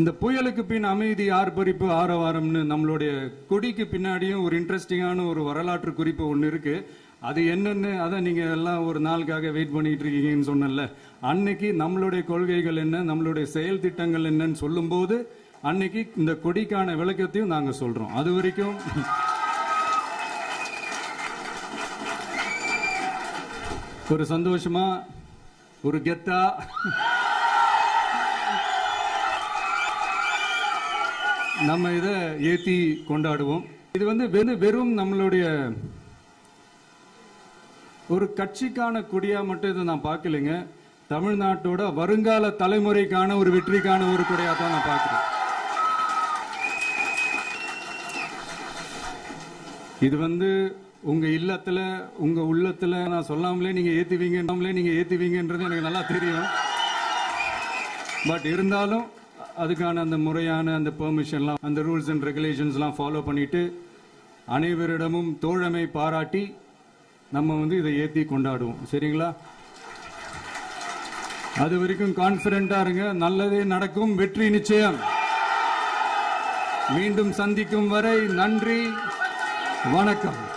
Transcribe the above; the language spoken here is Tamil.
இந்த புயலுக்கு பின் அமைதி ஆர்ப்பரிப்பு ஆரவாரம்னு நம்மளுடைய கொடிக்கு பின்னாடியும் ஒரு இன்ட்ரெஸ்டிங்கான ஒரு வரலாற்று குறிப்பு ஒன்று இருக்கு. அது என்னன்னு அதை நீங்க எல்லாம் ஒரு நாளுக்காக வெயிட் பண்ணிட்டு இருக்கீங்கன்னு சொன்னல அன்னைக்கு நம்மளுடைய கொள்கைகள் என்ன நம்மளுடைய செயல் திட்டங்கள் என்னன்னு சொல்லும்போது அன்னைக்கு இந்த கொடிக்கான விளக்கத்தையும் நாங்க சொல்றோம். அது வரைக்கும் ஒரு சந்தோஷமா ஒரு கெத்தா நம்ம இதை ஏற்றி கொண்டாடுவோம். இது வந்து வெறு- வெறும் நம்மளுடைய ஒரு கட்சிக்கான கொடியா மட்டும் இதை நான் பார்க்கலைங்க. தமிழ்நாட்டோட வருங்கால தலைமுறைக்கான ஒரு வெற்றிக்கான ஒரு கொடியா தான் நான் பார்க்குறேன். இது வந்து உங்க இல்லத்துல உங்க உள்ளத்துல நான் சொல்லாமலே நீங்க ஏத்துவீங்க நீங்க ஏத்துவீங்கன்றது எனக்கு நல்லா தெரியும். பட் இருந்தாலும் அதுக்கான அந்த முறையான அந்த பெர்மிஷன்லாம் அந்த ரூல்ஸ் அண்ட் ரெகுலேஷன்ஸ்லாம் ஃபாலோ பண்ணிட்டு அனைவரிடமும் தோழமை பாராட்டி நம்ம வந்து இதை ஏற்றி கொண்டாடுவோம். சரிங்களா? அது வரைக்கும் கான்ஃபிடண்டா இருங்க. நல்லதே நடக்கும். வெற்றி நிச்சயம். மீண்டும் சந்திக்கும் வரை நன்றி. வணக்கம்.